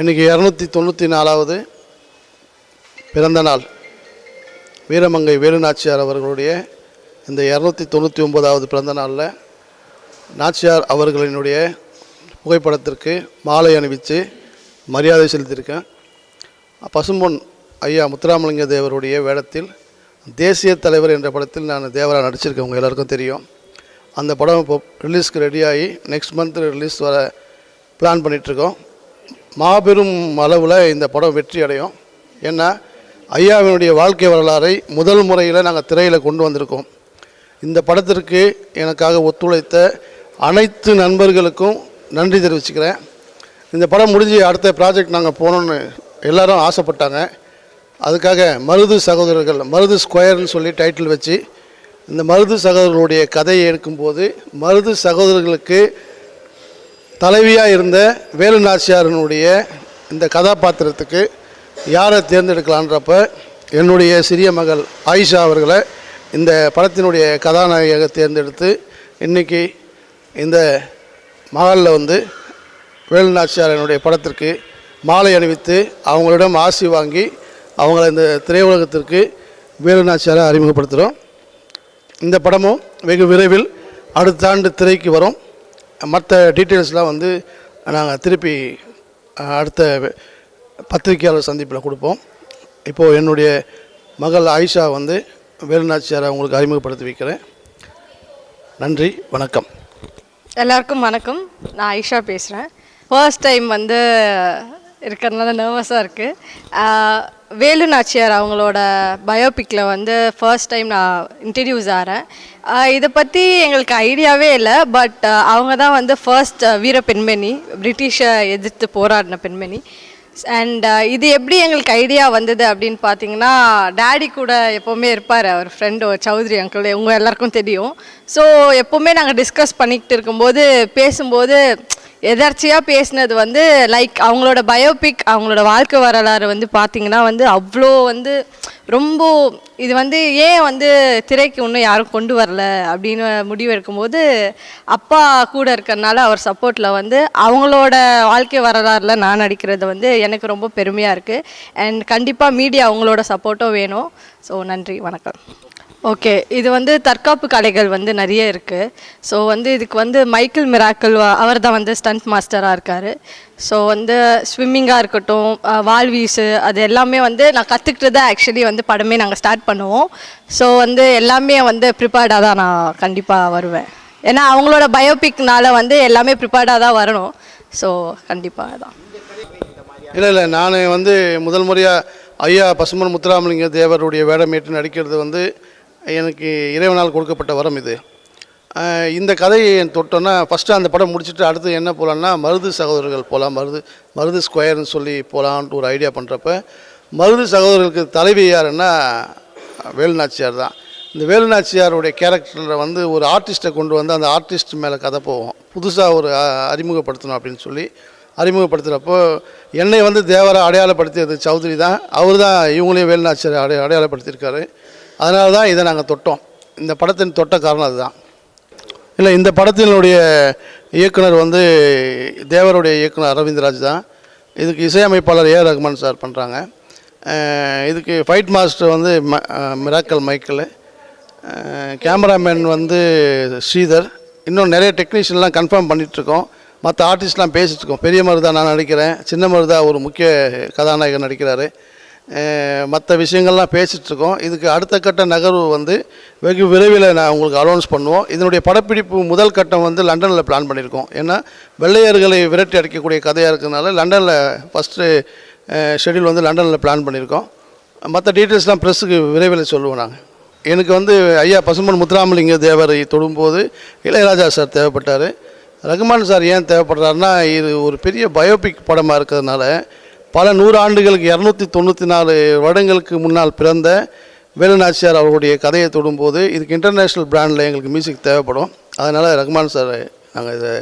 இன்றைக்கி இரநூத்தி தொண்ணூற்றி நாலாவது பிறந்த நாள். வீரமங்கை வேலுநாச்சியார் அவர்களுடைய இந்த இரநூத்தி தொண்ணூற்றி ஒன்பதாவது பிறந்த நாளில் நாச்சியார் அவர்களினுடைய புகைப்படத்திற்கு மாலை அணிவித்து மரியாதை செலுத்தியிருக்கேன். பசும்பொன் ஐயா முத்துராமலிங்க தேவருடைய வேடத்தில் தேசிய தலைவர் என்ற படத்தில் நான் தேவரா நடிச்சிருக்கேன். உங்கள் எல்லாருக்கும் தெரியும். அந்த படம் இப்போ ரிலீஸ்க்கு ரெடியாகி நெக்ஸ்ட் மந்த் ரிலீஸ் வர பிளான் பண்ணிகிட்ருக்கோம் மாபெரும் அளவில் இந்த படம் வெற்றி அடையும். ஏன்னா ஐயாவினுடைய வாழ்க்கை வரலாறை முதல் முறையில் நாங்கள் திரையில் கொண்டு வந்திருக்கோம். இந்த படத்திற்கு எனக்காக ஒத்துழைத்த அனைத்து நண்பர்களுக்கும் நன்றி தெரிவிச்சுக்கிறேன். இந்த படம் முடிஞ்சு அடுத்த ப்ராஜெக்ட் நாங்கள் போகணுன்னு எல்லாரும் ஆசைப்பட்டாங்க. அதுக்காக மருது சகோதரர்கள் மருது ஸ்கொயர்னு சொல்லி டைட்டில் வச்சு இந்த மருது சகோதரர்களுடைய கதையை எடுக்கும்போது மருது சகோதரர்களுக்கு தலைவியாக இருந்த வேலு நாச்சியாரனுடைய இந்த கதாபாத்திரத்துக்கு யாரை தேர்ந்தெடுக்கலான்றப்ப என்னுடைய சிறிய மகள் ஆயிஷா அவர்களை இந்த படத்தினுடைய கதாநாயகியாக தேர்ந்தெடுத்து இன்றைக்கி இந்த மகளில் வந்து வேலு நாச்சியாரனுடைய படத்திற்கு மாலை அணிவித்து அவங்களிடம் ஆசி வாங்கி அவங்கள இந்த திரையுலகத்திற்கு வேலு நாச்சியாரை அறிமுகப்படுத்துகிறோம். இந்த படமும் வெகு விரைவில் அடுத்த ஆண்டு திரைக்கு வரும். மற்ற டீட்டெயில்ஸ்லாம் வந்து நாங்கள் திருப்பி அடுத்த பத்திரிகையாளர் சந்திப்பில் கொடுப்போம். இப்போது என்னுடைய மகள் ஆயிஷா வந்து வேலுநாச்சியாரை உங்களுக்கு அறிமுகப்படுத்தி வைக்கிறேன். நன்றி வணக்கம். எல்லாருக்கும் வணக்கம். நான் ஐஷா பேசுகிறேன் ஃபர்ஸ்ட் டைம் வந்து இருக்கிறதுனால நர்வஸாக இருக்குது வேலு நாச்சியார் அவங்களோட பயோபிக்கில் வந்து ஃபர்ஸ்ட் டைம் நான் இன்ட்ரடியூஸ் ஆகிறேன் இதை பற்றி எங்களுக்கு ஐடியாவே இல்லை பட் அவங்க தான் வந்து ஃபர்ஸ்ட் வீர பெண்மணி பிரிட்டிஷை எதிர்த்து போராடின பெண்மணி. அண்ட் இது எப்படி எங்களுக்கு ஐடியா வந்தது அப்படின்னு பார்த்தீங்கன்னா டேடி கூட எப்போவுமே இருப்பார் அவர் ஃப்ரெண்டு சௌத்ரி அங்கிள் உங்கள் எல்லாருக்கும் தெரியும். ஸோ எப்போவுமே நாங்கள் டிஸ்கஸ் பண்ணிக்கிட்டு இருக்கும்போது பேசும்போது எதர்ச்சியாக பேசினது வந்து லைக் அவங்களோட பயோபிக் அவங்களோட வாழ்க்கை வரலாறு வந்து பார்த்தீங்கன்னா வந்து அவ்வளோ வந்து ரொம்ப இது வந்து ஏன் வந்து திரைக்கு இன்னும் யாரும் கொண்டு வரல அப்படின்னு முடிவு எடுக்கும்போது அப்பா கூட இருக்கிறனால அவர் சப்போர்ட்டில் வந்து அவங்களோட வாழ்க்கை வரலாறுல நான் நடிக்கிறது வந்து எனக்கு ரொம்ப பெருமையாக இருக்குது அண்ட் கண்டிப்பாக மீடியா அவங்களோட சப்போர்ட்டும் வேணும். ஸோ நன்றி வணக்கம். ஓகே இது வந்து தற்காப்பு கலைகள் வந்து நிறைய இருக்குது ஸோ வந்து இதுக்கு வந்து மைக்கேல் மிராக்கிள் அவர் தான் வந்து ஸ்டண்ட் மாஸ்டராக இருக்கார். ஸோ வந்து ஸ்விம்மிங்காக இருக்கட்டும் வால் வாள்வீசு அது எல்லாமே வந்து நான் கற்றுக்கிட்டு தான் ஆக்சுவலி வந்து படமே நாங்கள் ஸ்டார்ட் பண்ணுவோம் ஸோ வந்து எல்லாமே வந்து ப்ரிப்பேர்டாக தான் நான் கண்டிப்பாக வருவேன். ஏன்னா அவங்களோட பயோபிக்னால வந்து எல்லாமே ப்ரிப்பேர்டாக தான் வரணும். ஸோ கண்டிப்பாக தான் இல்லை இல்லை. நான் வந்து முதல் முறையாக ஐயா பசுமன் முத்துராமலிங்க தேவருடைய வேடமேற்று நடிக்கிறது வந்து எனக்கு இறைவனால் கொடுக்கப்பட்ட வரம் இது. இந்த கதையை தொட்டோன்னா ஃபஸ்ட்டு அந்த படம் முடிச்சுட்டு அடுத்து என்ன போகலான்னா மருது சகோதரர்கள் போகலாம் மருது மருது ஸ்கொயர்னு சொல்லி போகலான்ட்டு ஒரு ஐடியா பண்ணுறப்ப மருது சகோதரர்களுக்கு தலைவி யாருன்னா வேலுநாச்சியார் தான். இந்த வேலுநாச்சியாருடைய கேரக்டரில் வந்து ஒரு ஆர்டிஸ்ட்டை கொண்டு வந்து அந்த ஆர்டிஸ்ட் மேலே கதை போவோம் புதுசாக ஒரு அறிமுகப்படுத்தணும் அப்படின்னு சொல்லி அறிமுகப்படுத்துகிறப்போ என்னை வந்து தேவரை அடையாளப்படுத்தியது சௌத்ரி தான். அவர் தான் இவங்களையும் வேலுநாச்சியார் அடைய அடையாளப்படுத்தியிருக்காரு. அதனால தான் இதை நாங்கள் தொட்டோம். இந்த படத்தின் தொட்ட காரணம் அதுதான். இல்லை இந்த படத்தினுடைய இயக்குனர் வந்து தேவருடைய இயக்குனர் அரவிந்த்ராஜ் தான். இதுக்கு இசையமைப்பாளர் ஏ ரஹ்மான் சார் பண்ணுறாங்க இதுக்கு ஃபைட் மாஸ்டர் வந்து ம மிராக்கல் மைக்கிள் கேமராமேன் வந்து ஸ்ரீதர். இன்னும் நிறைய டெக்னீஷியன்லாம் கன்ஃபார்ம் பண்ணிகிட்ருக்கோம் மற்ற ஆர்டிஸ்ட்லாம் பேசிகிட்டு இருக்கோம். பெரிய மருதா நான் நடிக்கிறேன். சின்ன மருதா ஒரு முக்கிய கதாநாயகன் நடிக்கிறாரு. மற்ற விஷயங்கள்லாம் பேசிகிட்ருக்கோம் இதுக்கு அடுத்த கட்ட நகர்வு வந்து வெகு விரைவில் நான் உங்களுக்கு அனௌன்ஸ் பண்ணுவோம். இதனுடைய படப்பிடிப்பு முதல் கட்டம் வந்து லண்டனில் பிளான் பண்ணியிருக்கோம். ஏன்னா வெள்ளையர்களை விரட்டி அடிக்கக்கூடிய கதையாக இருக்கிறதுனால லண்டனில் ஃபஸ்ட்டு ஷெட்யூல் வந்து லண்டனில் பிளான் பண்ணியிருக்கோம் மற்ற டீட்டெயில்ஸ்லாம் ப்ரெஸ்ஸுக்கு விரைவில் சொல்லுவோம் நாங்கள் எனக்கு வந்து ஐயா பசும்பன் முத்துராமலிங்க தேவரை தொடும்போது இளையராஜா சார் தேவைப்பட்டார். ரகுமான் சார் ஏன் தேவைப்படுறாருன்னா இது ஒரு பெரிய பயோபிக் படமாக இருக்கிறதுனால பல நூறு ஆண்டுகளுக்கு இரநூத்தி தொண்ணூற்றி நாலு வருடங்களுக்கு முன்னால் பிறந்த வேலுநாச்சியார் அவருடைய கதையை தொடும்போது இதுக்கு இன்டர்நேஷ்னல் பிராண்டில் எங்களுக்கு மியூசிக் தேவைப்படும். அதனால் ரகுமான் சார் நாங்கள் இதை